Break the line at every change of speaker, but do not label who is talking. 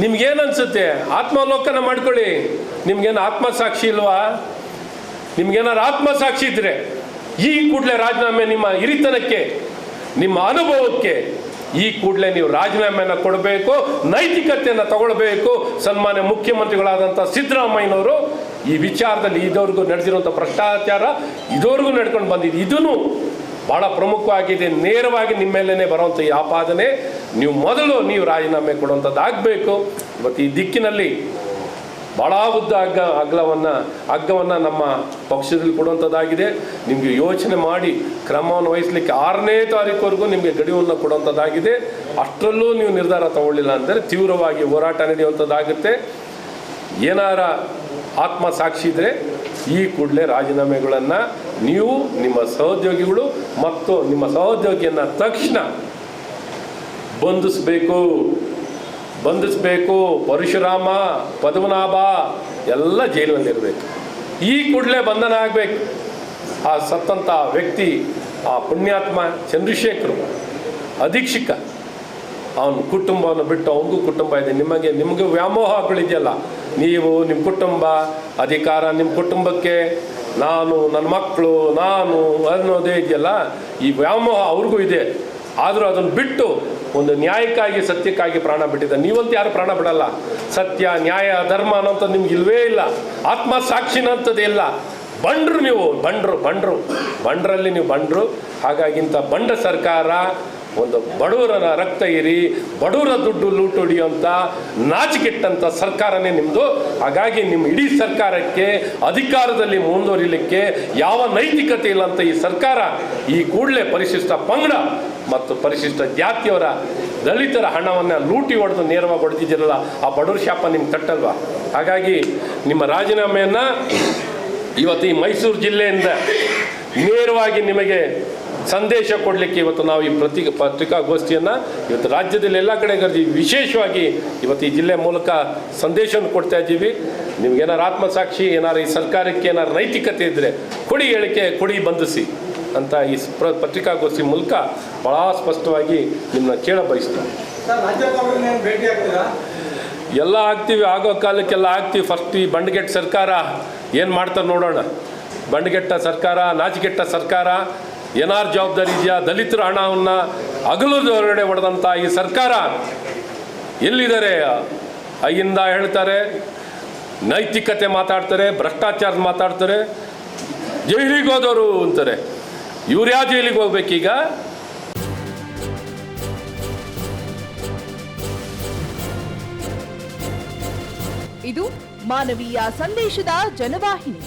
ನಿಮ್ಗೇನು ಅನ್ಸುತ್ತೆ ಆತ್ಮಾವಲೋಕನ ಮಾಡ್ಕೊಳ್ಳಿ. ನಿಮ್ಗೇನು ಆತ್ಮಸಾಕ್ಷಿ ಇಲ್ವಾ? ನಿಮ್ಗೇನಾರು ಆತ್ಮಸಾಕ್ಷಿ ಇದ್ರೆ ಈ ಕೂಡಲೇ ರಾಜೀನಾಮೆ ನಿಮ್ಮ ಹಿರಿತನಕ್ಕೆ, ನಿಮ್ಮ ಅನುಭವಕ್ಕೆ ಈ ಕೂಡಲೇ ನೀವು ರಾಜೀನಾಮೆಯನ್ನು ಕೊಡಬೇಕು, ನೈತಿಕತೆಯನ್ನು ತಗೊಳ್ಬೇಕು. ಸನ್ಮಾನ್ಯ ಮುಖ್ಯಮಂತ್ರಿಗಳಾದಂಥ ಸಿದ್ದರಾಮಯ್ಯನವರು ಈ ವಿಚಾರದಲ್ಲಿ ಇದುವರೆಗೂ ನಡೆದಿರುವಂಥ ಭ್ರಷ್ಟಾಚಾರ ಇದುವರೆಗೂ ನಡ್ಕೊಂಡು ಬಂದಿದೆ. ಇದೂ ಬಹಳ ಪ್ರಮುಖವಾಗಿದೆ ನೇರವಾಗಿ ನಿಮ್ಮ ಮೇಲೇ ಬರುವಂಥ ಈ ಆಪಾದನೆ. ನೀವು ಮೊದಲು ನೀವು ರಾಜೀನಾಮೆ ಕೊಡುವಂಥದ್ದಾಗಬೇಕು ಇವತ್ತು ಈ ದಿಕ್ಕಿನಲ್ಲಿ ಭಾಳ ಉದ್ದ ಅಗ್ಗ ಅಗ್ಲವನ್ನು ಹಗ್ಗವನ್ನು ನಮ್ಮ ಪಕ್ಷದಲ್ಲಿ ಕೊಡುವಂಥದ್ದಾಗಿದೆ. ನಿಮಗೆ ಯೋಚನೆ ಮಾಡಿ ಕ್ರಮವನ್ನು ವಹಿಸಲಿಕ್ಕೆ ಆರನೇ ತಾರೀಕುವರೆಗೂ ನಿಮಗೆ ಗಡಿವನ್ನು ಕೊಡುವಂಥದ್ದಾಗಿದೆ. ಅಷ್ಟರಲ್ಲೂ ನೀವು ನಿರ್ಧಾರ ತಗೊಳ್ಳಿಲ್ಲ ಅಂದರೆ ತೀವ್ರವಾಗಿ ಹೋರಾಟ ನಡೆಯುವಂಥದ್ದಾಗುತ್ತೆ. ಏನಾರ ಆತ್ಮ ಸಾಕ್ಷಿ ಇದ್ದರೆ ಈ ಕೂಡಲೇ ರಾಜೀನಾಮೆಗಳನ್ನು ನೀವು ನಿಮ್ಮ ಸಹೋದ್ಯೋಗಿಗಳು ಮತ್ತು ನಿಮ್ಮ ಸಹೋದ್ಯೋಗಿಯನ್ನು ತಕ್ಷಣ ಬಂಧಿಸಬೇಕು ಬಂಧಿಸಬೇಕು, ಪರಶುರಾಮ, ಪದ್ಮನಾಭ, ಎಲ್ಲ ಜೈಲಿನಲ್ಲಿರಬೇಕು ಈ ಕೂಡಲೇ ಬಂಧನ ಆಗಬೇಕು. ಆ ಸತ್ತಂಥ ವ್ಯಕ್ತಿ, ಆ ಪುಣ್ಯಾತ್ಮ ಚಂದ್ರಶೇಖರ್, ಅಧೀಕ್ಷಕ. ಅವನ ಕುಟುಂಬವನ್ನು ಬಿಟ್ಟು ಅವನಿಗೂ ಕುಟುಂಬ ಇದೆ. ನಿಮಗೆ ನಿಮಗೆ ವ್ಯಾಮೋಹಗಳಿದೆಯಲ್ಲ, ನೀವು ನಿಮ್ಮ ಕುಟುಂಬ, ಅಧಿಕಾರ ನಿಮ್ಮ ಕುಟುಂಬಕ್ಕೆ, ನಾನು, ನನ್ನ ಮಕ್ಕಳು, ನಾನು ಅನ್ನೋದೇ ಇದೆಯಲ್ಲ, ಈ ವ್ಯಾಮೋಹ ಅವ್ರಿಗೂ ಇದೆ. ಆದರೂ ಅದನ್ನು ಬಿಟ್ಟು ಒಂದು ನ್ಯಾಯಕ್ಕಾಗಿ, ಸತ್ಯಕ್ಕಾಗಿ ಪ್ರಾಣ ಬಿಟ್ಟಿದ್ದ. ನೀವಂತ ಯಾರು ಪ್ರಾಣ ಬಿಡಲ್ಲ. ಸತ್ಯ, ನ್ಯಾಯ, ಧರ್ಮ ಅನ್ನೋಂಥದ್ದು ನಿಮ್ಗೆ ಇಲ್ವೇ ಇಲ್ಲ. ಆತ್ಮ ಸಾಕ್ಷಿನಂಥದ್ದು ಇಲ್ಲ. ಬಂಡ್ರು ನೀವು, ಬಂಡ್ರು ಬಂಡ್ರು. ಬಂಡ್ರಲ್ಲಿ ನೀವು ಬಂಡ್ರು. ಹಾಗಾಗಿಂತ ಬಂಡ ಸರ್ಕಾರ ಒಂದು ಬಡವರನ ರಕ್ತ ಇರಿ ಬಡವರ ದುಡ್ಡು ಲೂಟು ಹೊಡಿಯುವಂಥ ನಾಚಿಕೆಟ್ಟಂಥ ಸರ್ಕಾರನೇ ನಿಮ್ಮದು ಹಾಗಾಗಿ ನಿಮ್ಮ ಇಡೀ ಸರ್ಕಾರಕ್ಕೆ, ಅಧಿಕಾರದಲ್ಲಿ ಮುಂದುವರಿಲಿಕ್ಕೆ ಯಾವ ನೈತಿಕತೆ ಇಲ್ಲ ಅಂತ ಈ ಸರ್ಕಾರ ಈ ಕೂಡಲೇ ಪರಿಶಿಷ್ಟ ಪಂಗಡ ಮತ್ತು ಪರಿಶಿಷ್ಟ ಜಾತಿಯವರ ದಲಿತರ ಹಣವನ್ನು ಲೂಟಿ ಹೊಡೆದು ನೇರವಾಗಿ ಹೊಡೆದಿದ್ದೀರಲ್ಲ ಆ ಬಡವರ ಶಾಪ ನಿಮ್ಗೆ ತಟ್ಟಲ್ವಾ? ಹಾಗಾಗಿ ನಿಮ್ಮ ರಾಜೀನಾಮೆಯನ್ನು ಇವತ್ತು ಈ ಮೈಸೂರು ಜಿಲ್ಲೆಯಿಂದ ನೇರವಾಗಿ ನಿಮಗೆ ಸಂದೇಶ ಕೊಡಲಿಕ್ಕೆ ಇವತ್ತು ನಾವು ಈ ಪ್ರತಿ ಪತ್ರಿಕಾಗೋಷ್ಠಿಯನ್ನು ಇವತ್ತು ರಾಜ್ಯದಲ್ಲಿ ಎಲ್ಲ ಕಡೆ ಕರೆದಿ ವಿಶೇಷವಾಗಿ ಇವತ್ತು ಈ ಜಿಲ್ಲೆ ಮೂಲಕ ಸಂದೇಶವನ್ನು ಕೊಡ್ತಾ ಇದ್ದೀವಿ. ನಿಮ್ಗೇನಾರು ಆತ್ಮಸಾಕ್ಷಿ ಏನಾರು ಈ ಸರ್ಕಾರಕ್ಕೆ ಏನಾರು ನೈತಿಕತೆ ಇದ್ದರೆ ಕೊಡಿ ಹೇಳಿಕೆ ಕೊಡಿ ಬಂಧಿಸಿ ಅಂತ ಈ ಪ್ರ ಪತ್ರಿಕಾಗೋಷ್ಠಿ ಮೂಲಕ ಭಾಳ ಸ್ಪಷ್ಟವಾಗಿ ನಿಮ್ಮನ್ನ ಕೇಳ
ಆಗ್ತೀರಾ?
ಎಲ್ಲ ಆಗ್ತೀವಿ ಆಗೋ ಕಾಲಕ್ಕೆಲ್ಲ ಆಗ್ತೀವಿ. ಫಸ್ಟ್ ಈ ಬಂಡಗೆಟ್ಟ ಸರ್ಕಾರ ಏನು ಮಾಡ್ತಾರೆ ನೋಡೋಣ. ಬಂಡಗೆಟ್ಟ ಸರ್ಕಾರ ನಾಚಿಕೆಟ್ಟ ಸರ್ಕಾರ ಏನಾರು ಜವಾಬ್ದಾರಿ ಇದೆಯಾ? ದಲಿತರ ಹಣವನ್ನು ಹಗಲು ಹೊರಗಡೆ ಹೊಡೆದಂಥ ಈ ಸರ್ಕಾರ ಎಲ್ಲಿದ್ದಾರೆ? ಅಯ್ಯಿಂದ ಹೇಳ್ತಾರೆ, ನೈತಿಕತೆ ಮಾತಾಡ್ತಾರೆ ಭ್ರಷ್ಟಾಚಾರ ಮಾತಾಡ್ತಾರೆ, ಜೈಲಿಗೆ ಹೋದವರು ಅಂತಾರೆ. ಇವ್ರು ಯಾವ ಜೈಲಿಗೆ ಹೋಗ್ಬೇಕೀಗ?
ಇದು ಮಾನವೀಯ ಸಂದೇಶದ ಜನವಾಹಿನಿ.